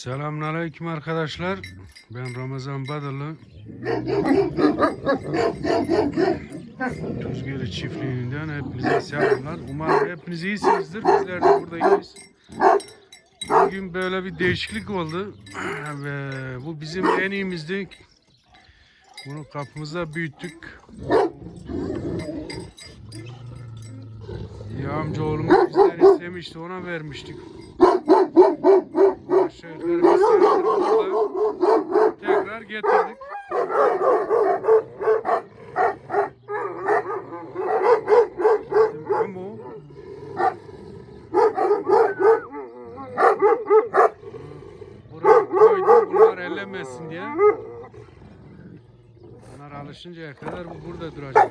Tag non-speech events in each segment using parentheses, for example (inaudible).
Selamünaleyküm arkadaşlar. Ben Ramazan Badırlı. Tuzgölü çiftliğinden hepinize selamlar. Umarım hepiniz iyisinizdir. Bizler de burada iyiyiz. Bugün böyle bir değişiklik oldu. Ve bu bizim en iyimizdi. Bunu kapımızda büyüttük. Ya amcaoğlumuz bizler istemişti ona vermiştik. Aşağı yukarı bir senedir Tekrar getirdik. Diye. Bunlar alışıncaya kadar bu burada duracak.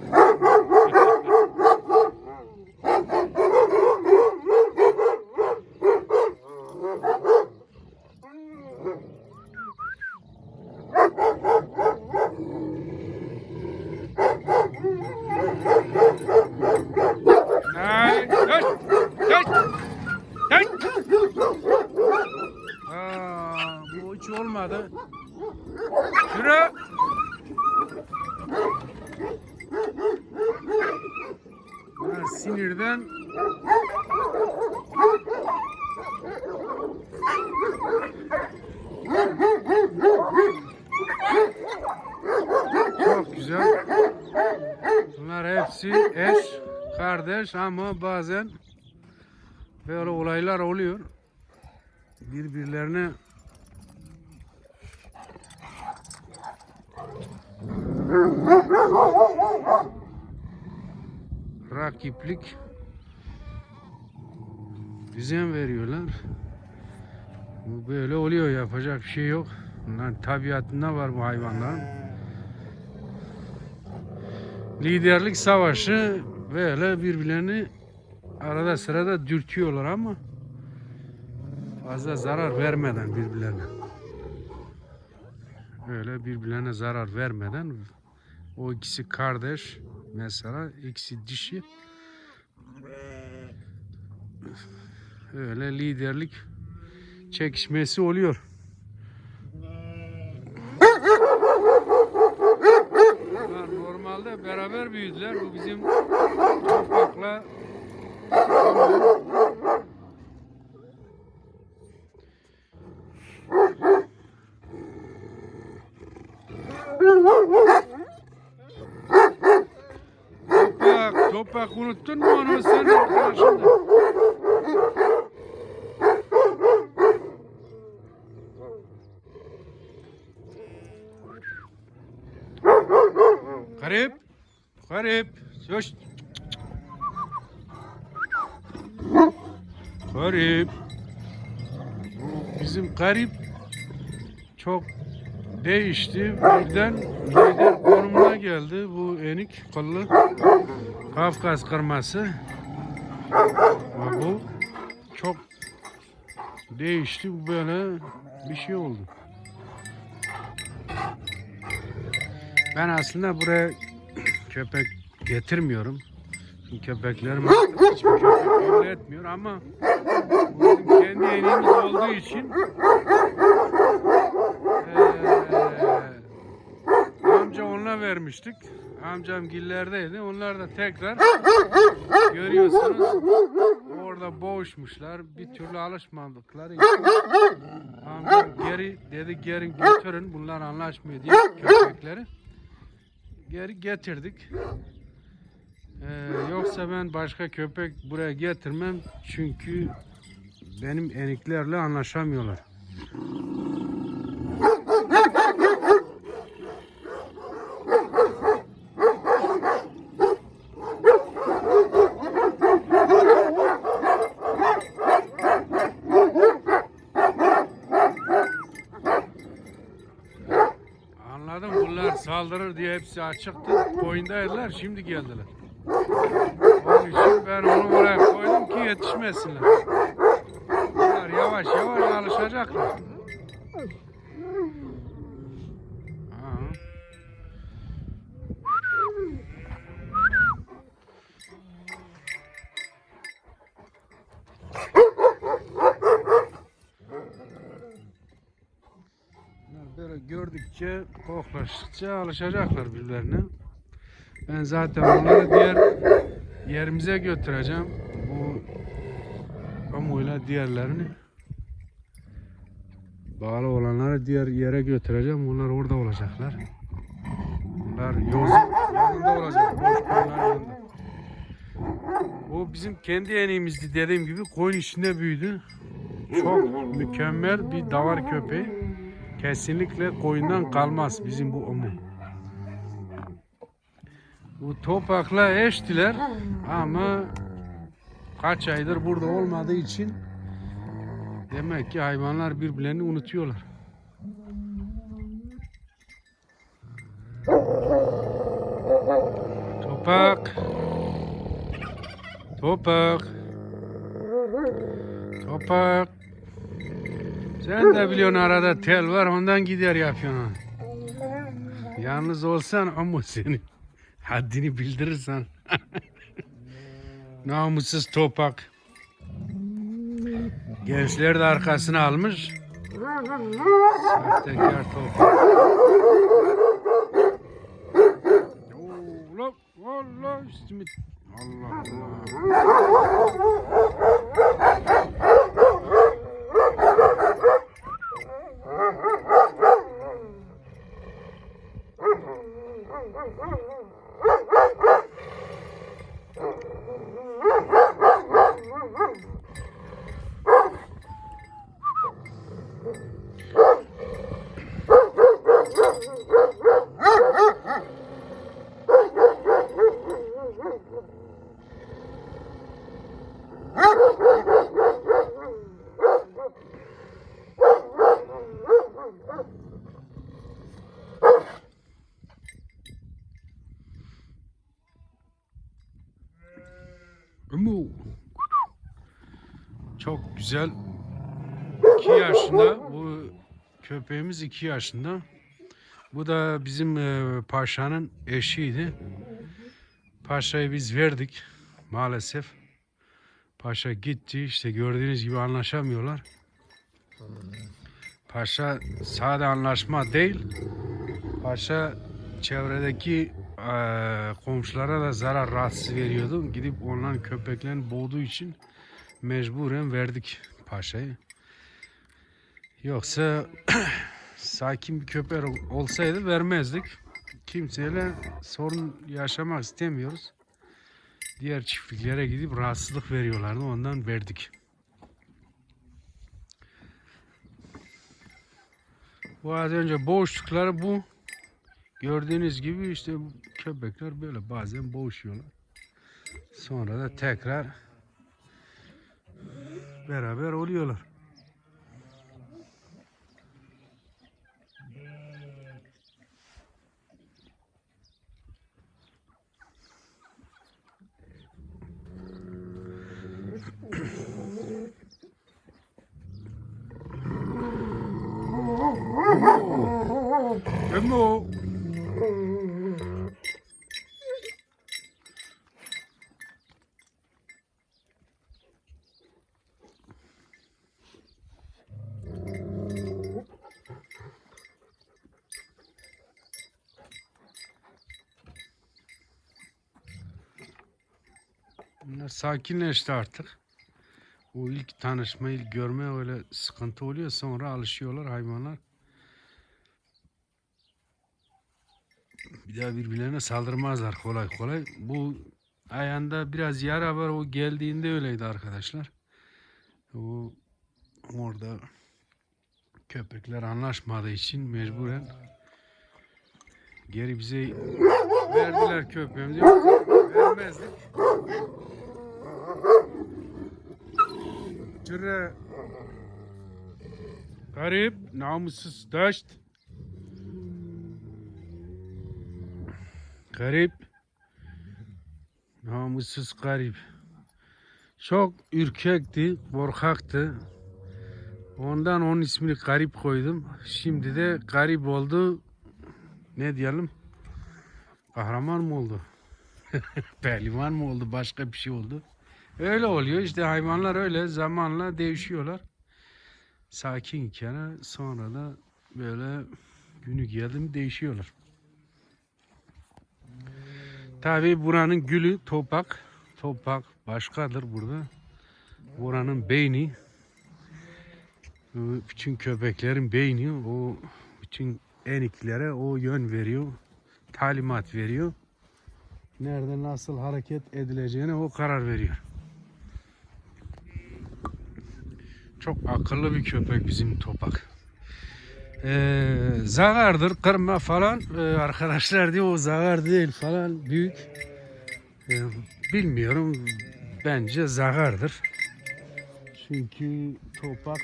Güzel. Bunlar hepsi eş, kardeş ama bazen böyle olaylar oluyor. Birbirlerine rakiplik düzen veriyorlar. Bu böyle oluyor yapacak bir şey yok. Bunların tabiatında var bu hayvanların. Liderlik savaşı böyle birbirlerini arada sırada dürtüyorlar ama fazla zarar vermeden birbirlerine. Öyle birbirlerine zarar vermeden o ikisi kardeş mesela ikisi dişi öyle liderlik çekişmesi oluyor. Normalde beraber büyüdüler. Bu bizim toprakla Topak, topak unuttun mu onu sen arkadaşında? Söz. Garip. Bizim garip çok değişti. Birden lider konumuna geldi. Bu enik kollu Kafkas kırması. Ama bu çok değişti. Bu böyle bir şey oldu. Ben aslında buraya köpek getirmiyorum. Çünkü köpeklerim köpek kabul etmiyor ama bizim kendi eneğimiz olduğu için eee, amca onunla vermiştik. Amcam gillerdeydi. Onlar da tekrar görüyorsunuz orada boğuşmuşlar. Bir türlü alışmadıkları için geri dedi geri götürün bunlar anlaşmıyor diye köpekleri geri getirdik. Ee, yoksa ben başka köpek buraya getirmem çünkü benim eniklerle anlaşamıyorlar. Anladım bunlar saldırır diye hepsi açıktı. Koyundaydılar şimdi geldiler. İçin ben onu oraya koydum ki yetişmesinler. Bunlar yavaş yavaş alışacaklar. Ha. gördükçe, koklaştıkça alışacaklar birbirlerine. Ben zaten onları diğer yerimize götüreceğim. Bu kamuyla diğerlerini bağlı olanları diğer yere götüreceğim. Bunlar orada olacaklar. Bunlar yoz yanında olacak. Boş bizim kendi eneğimizdi dediğim gibi koyun içinde büyüdü. Çok mükemmel bir davar köpeği. Kesinlikle koyundan kalmaz bizim bu omu. Bu topakla eştiler ama kaç aydır burada olmadığı için demek ki hayvanlar birbirlerini unutuyorlar. Topak. Topak. Topak. Sen de biliyorsun arada tel var ondan gider yapıyorsun. Yalnız olsan ama seni haddini bildirirsen. (laughs) Namussuz topak. Gençler de arkasına almış. Sahtekar topak. Allah Allah Allah Allah. Umu. Çok güzel. 2 yaşında. Bu köpeğimiz 2 yaşında. Bu da bizim e, paşanın eşiydi. Paşayı biz verdik maalesef. Paşa gitti. işte gördüğünüz gibi anlaşamıyorlar. Paşa sade anlaşma değil. Paşa çevredeki eee, komşulara da zarar rahatsız veriyordu. Gidip onların köpeklerini boğduğu için mecburen verdik paşayı. Yoksa (clears throat) sakin bir köpek olsaydı vermezdik. Kimseyle sorun yaşamak istemiyoruz. Diğer çiftliklere gidip rahatsızlık veriyorlardı. Ondan verdik. Bu az önce boğuştukları bu. Gördüğünüz gibi işte köpekler böyle bazen boğuşuyorlar. Sonra da tekrar beraber oluyorlar. Emo. Bunlar sakinleşti artık. O ilk tanışma, ilk görme öyle sıkıntı oluyor. Sonra alışıyorlar hayvanlar. Bir daha birbirlerine saldırmazlar kolay kolay. Bu ayağında biraz yara var. O geldiğinde öyleydi arkadaşlar. O orada köpekler anlaşmadığı için mecburen geri bize verdiler köpeğimizi. Vermezdik. Cüre garip, namussuz taşt. Garip. Namussuz garip. Çok ürkekti, korkaktı. Ondan onun ismini garip koydum. Şimdi de garip oldu. Ne diyelim? Kahraman mı oldu? (laughs) Pehlivan mı oldu? Başka bir şey oldu. Öyle oluyor işte hayvanlar öyle zamanla değişiyorlar. Sakin iken sonra da böyle Günü geldi mi değişiyorlar. Tabii buranın gülü topak. Topak başkadır burada. Buranın beyni. Bütün köpeklerin beyni o bütün eniklere o yön veriyor. Talimat veriyor. Nerede nasıl hareket edileceğine o karar veriyor. Çok akıllı bir köpek bizim topak. Ee, zagardır, kırma falan. Ee, arkadaşlar diyor o zagar değil falan büyük. Ee, bilmiyorum. Bence zagardır. Çünkü topak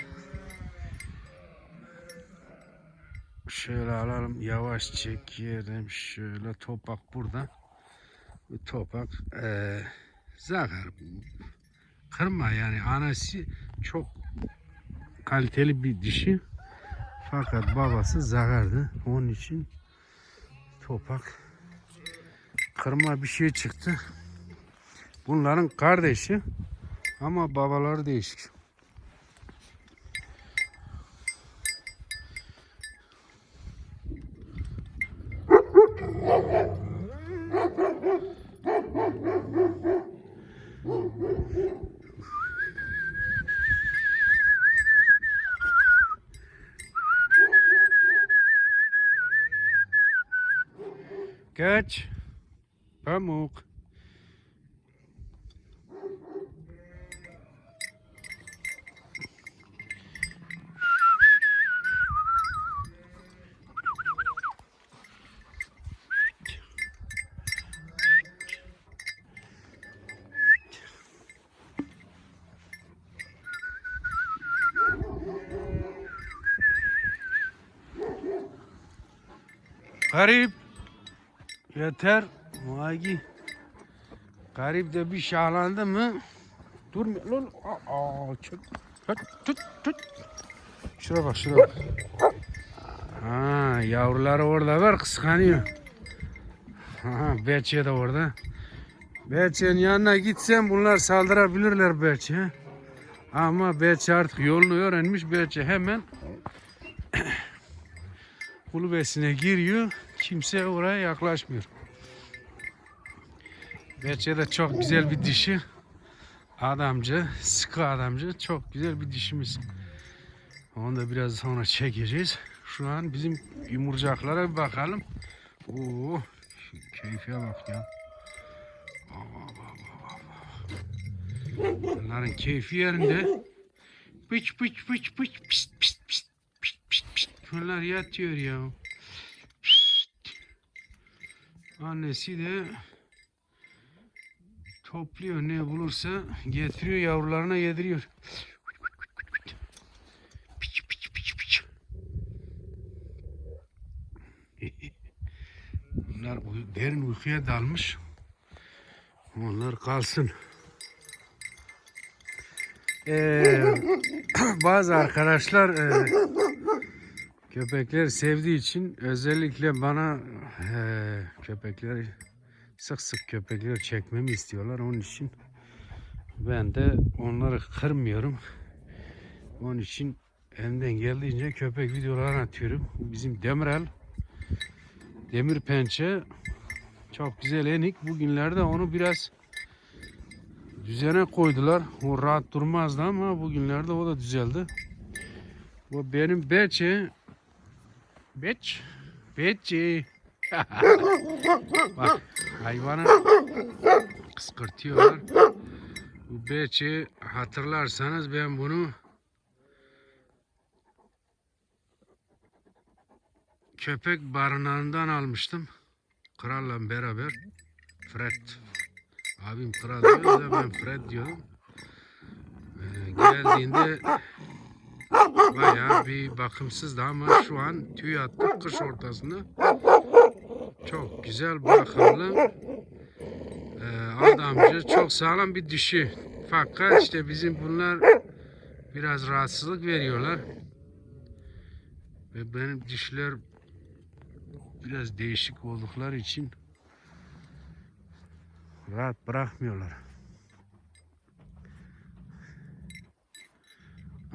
şöyle alalım yavaş çekelim şöyle topak burada bu topak eee zagar kırma yani anası çok kaliteli bir dişi. Fakat babası zagardı onun için topak kırma bir şey çıktı. Bunların kardeşi ama babaları değişik Geç. Pamuk. Garip. Yeter. Magi. Garip de bir şahlandı mı? Durmuyor lan. Aa, çık. Tut, tut, tut. Şuraya bak, şuraya bak. Ha, yavruları orada var, kıskanıyor. Aha, Berçe de orada. Berçe'nin yanına gitsen bunlar saldırabilirler Berçe. Ama Berçe artık yolunu öğrenmiş. Berçe hemen kulübesine giriyor. Kimse oraya yaklaşmıyor. Berçe de çok güzel bir dişi. Adamcı, sıkı adamcı. Çok güzel bir dişimiz. Onu da biraz sonra çekeceğiz. Şu an bizim yumurcaklara bir bakalım. Oo, keyfe bak ya. Bunların keyfi yerinde. Pıç pıç pıç pıç pişt pişt pişt pişt. Bunlar yatıyor ya. Annesi de topluyor ne bulursa getiriyor yavrularına yediriyor. Piç piç piç piç. Bunlar derin uykuya dalmış. Onlar kalsın. Ee, (coughs) bazı arkadaşlar e, köpekleri sevdiği için özellikle bana e, köpekleri sık sık köpekleri çekmemi istiyorlar. Onun için ben de onları kırmıyorum. Onun için elimden geldiğince köpek videoları atıyorum. Bizim Demirel. Demir pençe. Çok güzel enik. Bugünlerde onu biraz düzene koydular. O rahat durmazdı ama bugünlerde o da düzeldi. Bu benim Beçe. Beç. Beçe. (laughs) Bak hayvanı kıskırtıyorlar. Bu Beçe hatırlarsanız ben bunu köpek barınağından almıştım. Kralla beraber. Fred. Abim kral diyor da ben Fred diyorum. Ee, geldiğinde bayağı bir bakımsızdı ama şu an tüy attı kış ortasında. Çok güzel bakımlı. Ee, adamcı çok sağlam bir dişi. Fakat işte bizim bunlar biraz rahatsızlık veriyorlar. Ve benim dişler biraz değişik oldukları için rahat bırakmıyorlar.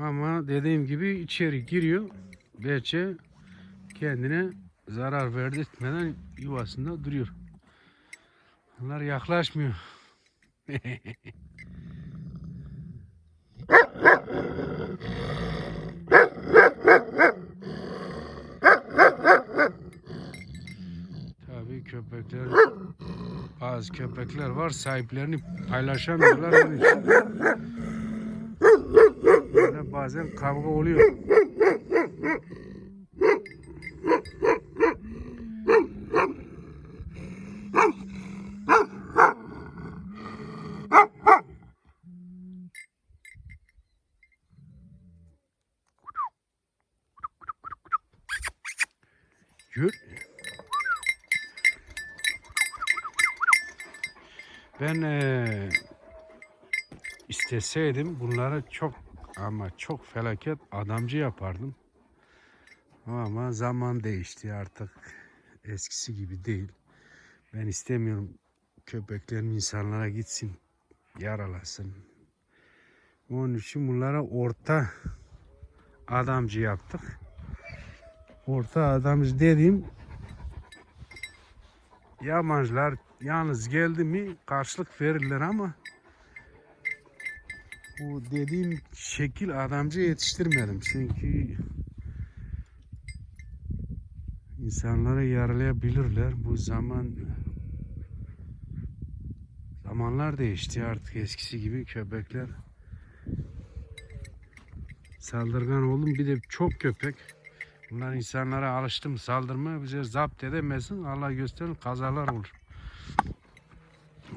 Ama dediğim gibi içeri giriyor. Belçe kendine zarar verdirtmeden yuvasında duruyor. Onlar yaklaşmıyor. (laughs) Tabii köpekler bazı köpekler var sahiplerini paylaşamıyorlar (laughs) bazen kavga oluyor. Yürü. Ben eee isteseydim bunları çok ama çok felaket adamcı yapardım. Ama zaman değişti artık eskisi gibi değil. Ben istemiyorum köpeklerin insanlara gitsin, yaralasın. Onun için bunlara orta adamcı yaptık. Orta adamcı dediğim yabancılar yalnız geldi mi karşılık verirler ama bu dediğim şekil adamcı yetiştirmedim. Çünkü insanları yaralayabilirler. Bu zaman zamanlar değişti artık eskisi gibi köpekler saldırgan oldum. Bir de çok köpek. Bunlar insanlara alıştım saldırmaya bize zapt edemezsin. Allah gösterir kazalar olur.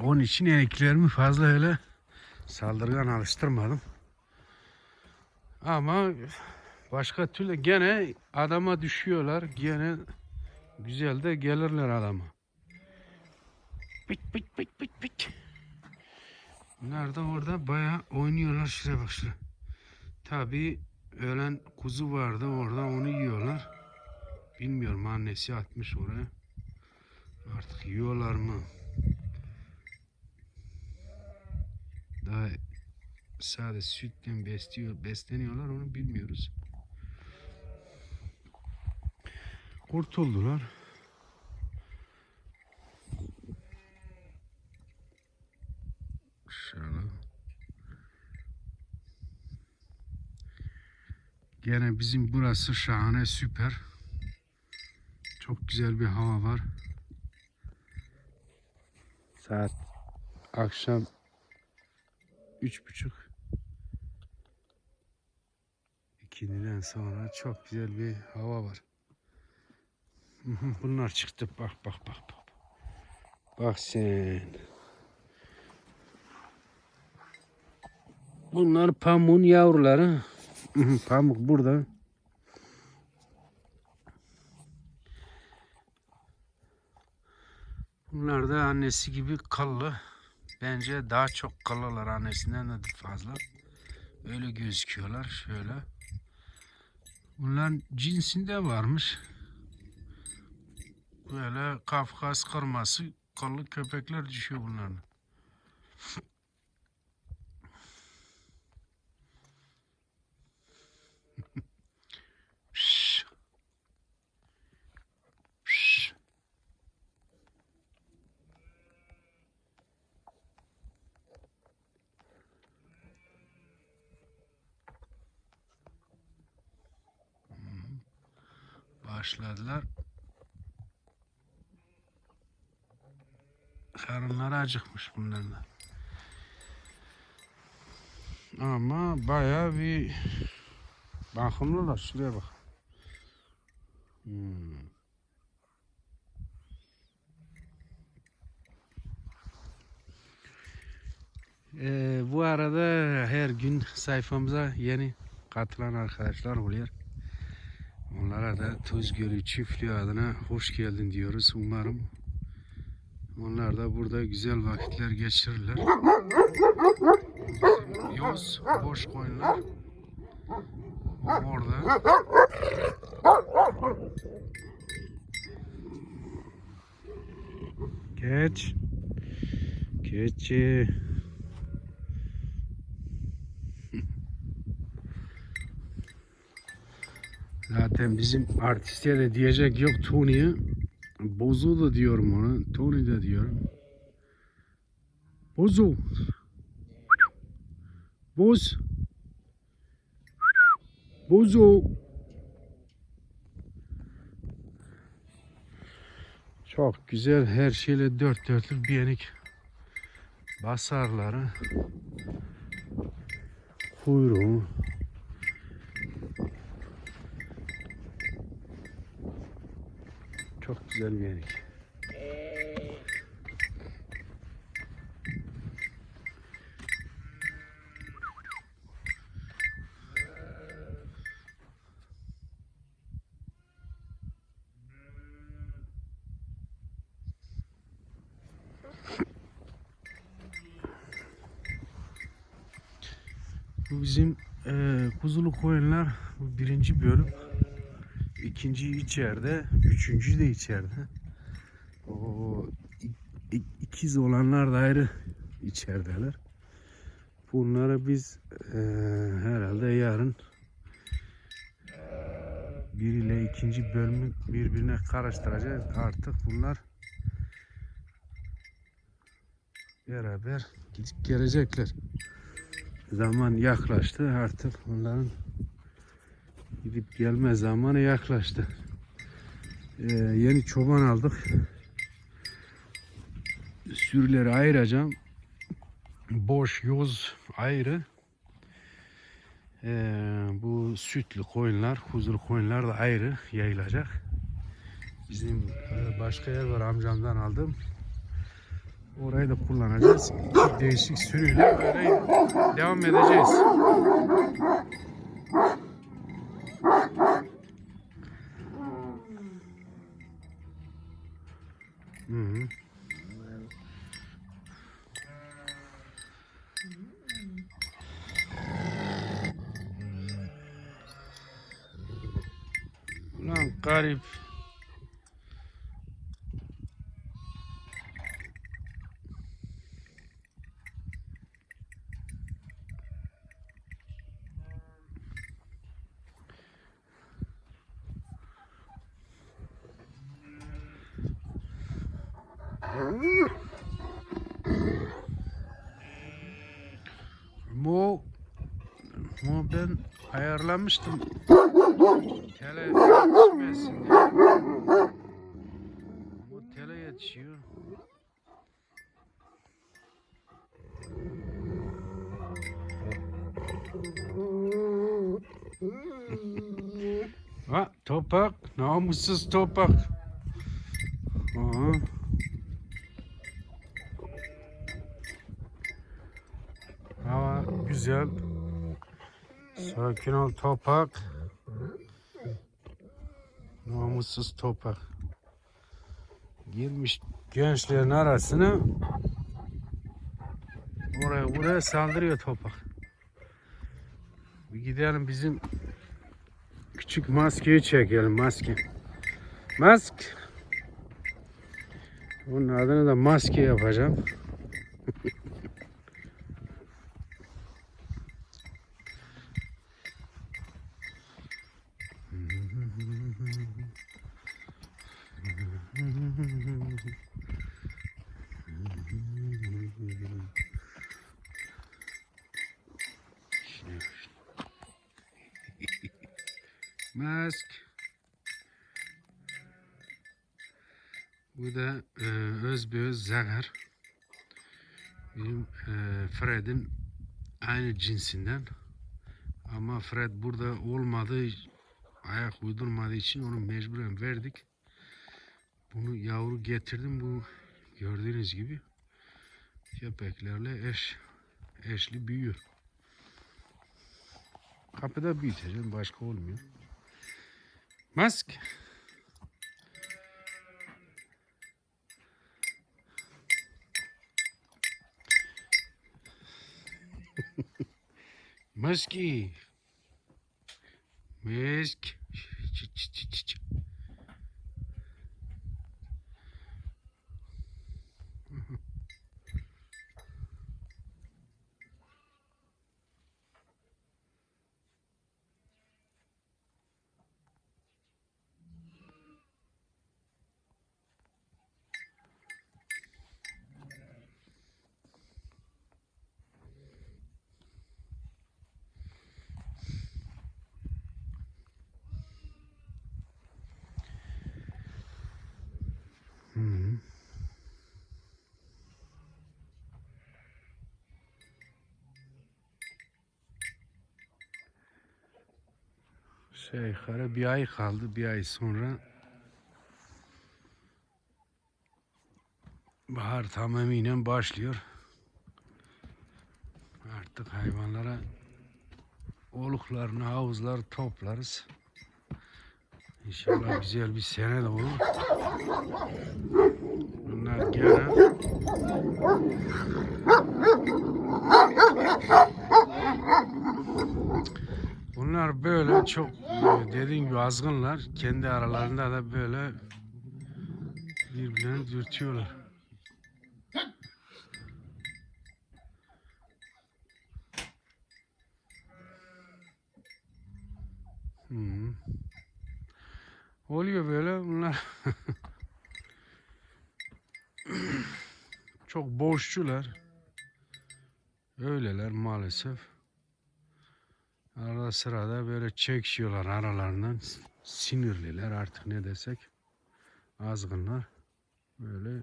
Onun için eneklerimi fazla öyle saldırgan alıştırmadım. Ama başka türlü gene adama düşüyorlar. Gene güzel de gelirler adama. Pik pik pik pik pik. Bunlar da orada bayağı oynuyorlar. Şuraya bak şuraya. Tabii ölen kuzu vardı orada onu yiyorlar. Bilmiyorum annesi atmış oraya. Artık yiyorlar mı? Daha sadece sütle besliyor, besleniyorlar onu bilmiyoruz. Kurtuldular. Şöyle. Gene bizim burası şahane süper. Çok güzel bir hava var. Saat akşam üç buçuk. İkindiden sonra çok güzel bir hava var. (laughs) Bunlar çıktı. Bak bak bak bak. Bak sen. Bunlar pamuğun yavruları. (laughs) Pamuk burada. Bunlar da annesi gibi kallı. Bence daha çok kalırlar annesinden de fazla. Öyle gözüküyorlar şöyle. Bunların cinsinde varmış. Böyle Kafkas kırması kallı köpekler düşüyor bunların. Başladılar. Karınları acıkmış bunların da. Ama bayağı bir bakımlılar. Şuraya bak. Hmm. Ee, bu arada her gün sayfamıza yeni katılan arkadaşlar oluyor. Onlara da Tuz Gölü Çiftliği adına hoş geldin diyoruz. Umarım onlar da burada güzel vakitler geçirirler. Bizim Yoz boş koyunlar orada. Geç. Keçi. Zaten bizim artistye de diyecek yok Tony'ye. Bozo da diyorum ona. Tony de diyorum. Bozo. Boz. Bozo. Çok güzel her şeyle dört dörtlük bir yenik. Basarları. Kuyruğu. Çok güzel bir yenik. Bu bizim eee kuzulu koyunlar bu birinci bölüm. İkinci içeride, üçüncü de içeride. O ikiz olanlar da ayrı içerideler. Bunları biz eee, herhalde yarın bir ile ikinci bölümü birbirine karıştıracağız. Artık bunlar beraber gidip gelecekler. Zaman yaklaştı artık onların gidip gelme zamanı yaklaştı. Ee, yeni çoban aldık. Sürüleri ayıracağım. Boş yoz ayrı. Ee, bu sütlü koyunlar, huzurlu koyunlar da ayrı yayılacak. Bizim e, başka yer var amcamdan aldım. Orayı da kullanacağız. Değişik sürüyle böyle devam edeceğiz. Uhum. Lan garip. Ayarlamıştım. Tele yetişmesin diye. Mo tele yetişiyor. Ha topak, namussuz topak. Aha. Hava güzel. Sakin ol topak. Namussuz topak. Girmiş gençlerin arasına. Oraya buraya saldırıyor topak. Bir gidelim bizim küçük maskeyi çekelim maske. Mask. Bunun adını da maske yapacağım. (laughs) Mask. Bu da e, özbeöz zagar. Benim e, Fred'in aynı cinsinden. Ama Fred burada olmadığı, ayak uydurmadığı için onu mecburen verdik. Bunu yavru getirdim. Bu gördüğünüz gibi köpeklerle eş eşli büyüyor. Kapıda büyüteceğim. Başka olmuyor. Mask. Maski. Mask. Şey yukarı bir ay kaldı. Bir ay sonra bahar tamamıyla başlıyor. Artık hayvanlara oluklarını, havuzları toplarız. İnşallah güzel bir sene de olur. Bunlar gene Bunlar böyle çok dediğim gibi azgınlar. Kendi aralarında da böyle birbirlerini dürtüyorlar. Hı. Oluyor böyle bunlar. (laughs) çok boşçular. Öyleler maalesef. Arada sırada böyle çekişiyorlar aralarından. Sinirliler artık ne desek. Azgınlar. Böyle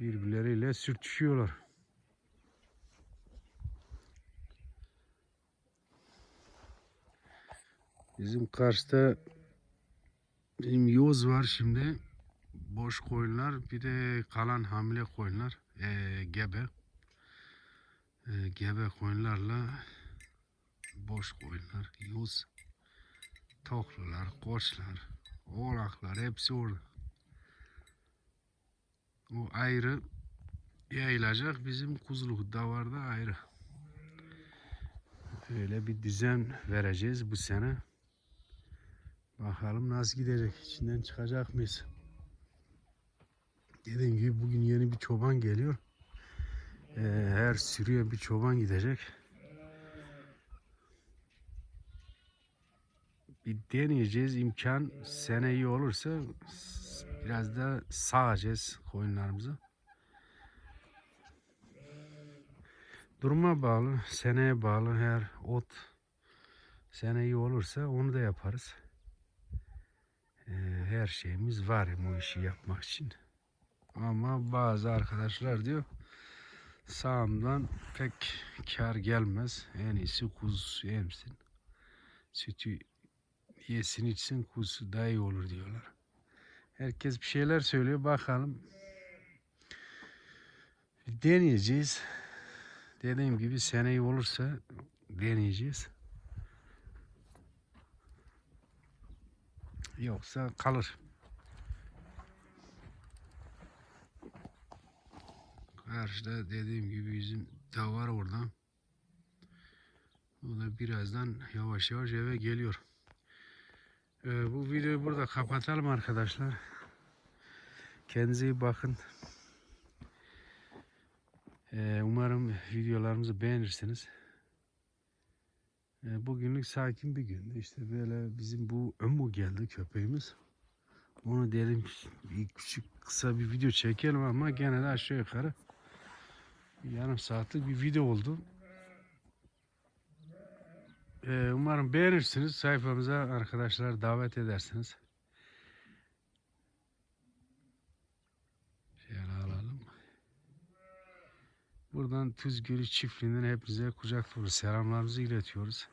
birbirleriyle sürtüşüyorlar. Bizim karşıda bizim yoz var şimdi. Boş koyunlar bir de kalan hamile koyunlar. eee, gebe. Eee, gebe koyunlarla boş koyunlar, yoz, toklular, koçlar, oğlaklar hepsi orada. O ayrı yayılacak. Bizim kuzuluk davarda ayrı. Öyle bir düzen vereceğiz bu sene. Bakalım nasıl gidecek. İçinden çıkacak mıyız? Dediğim gibi bugün yeni bir çoban geliyor. Ee, her sürüye bir çoban gidecek. Deneyeceğiz. imkan sene iyi olursa biraz da sağacağız koyunlarımızı. Duruma bağlı, seneye bağlı her ot sene iyi olursa onu da yaparız. Ee, her şeyimiz var bu işi yapmak için. Ama bazı arkadaşlar diyor sağımdan pek kar gelmez. En iyisi kuzu emsin. Sütü yesin içsin kuzu daha iyi olur diyorlar. Herkes bir şeyler söylüyor bakalım. Deneyeceğiz. Dediğim gibi seneyi olursa deneyeceğiz. Yoksa kalır. Karşıda dediğim gibi bizim davar orada. O da birazdan yavaş yavaş eve geliyor. Ee, bu videoyu burada kapatalım arkadaşlar. Kendinize iyi bakın. Ee, umarım videolarımızı beğenirsiniz. Ee, bugünlük sakin bir gündü. İşte böyle bizim bu Ömü geldi köpeğimiz. Onu dedim bir küçük kısa bir video çekelim ama gene de aşağı yukarı yarım saatlik bir video oldu. Ee, umarım beğenirsiniz. Sayfamıza arkadaşlar davet edersiniz. Şöyle alalım. Buradan Tuzgölü çiftliğinden hepinize kucak dolu selamlarımızı iletiyoruz.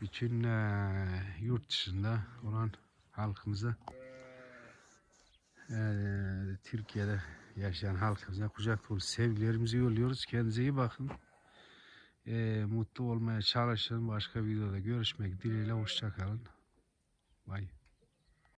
Bütün eee, yurt dışında olan halkımıza eee, Türkiye'de yaşayan halkımıza kucak dolu sevgilerimizi yolluyoruz. Kendinize iyi bakın. Eee, mutlu olmaya çalışın. Başka videoda görüşmek dileğiyle. Hoşçakalın. Bye.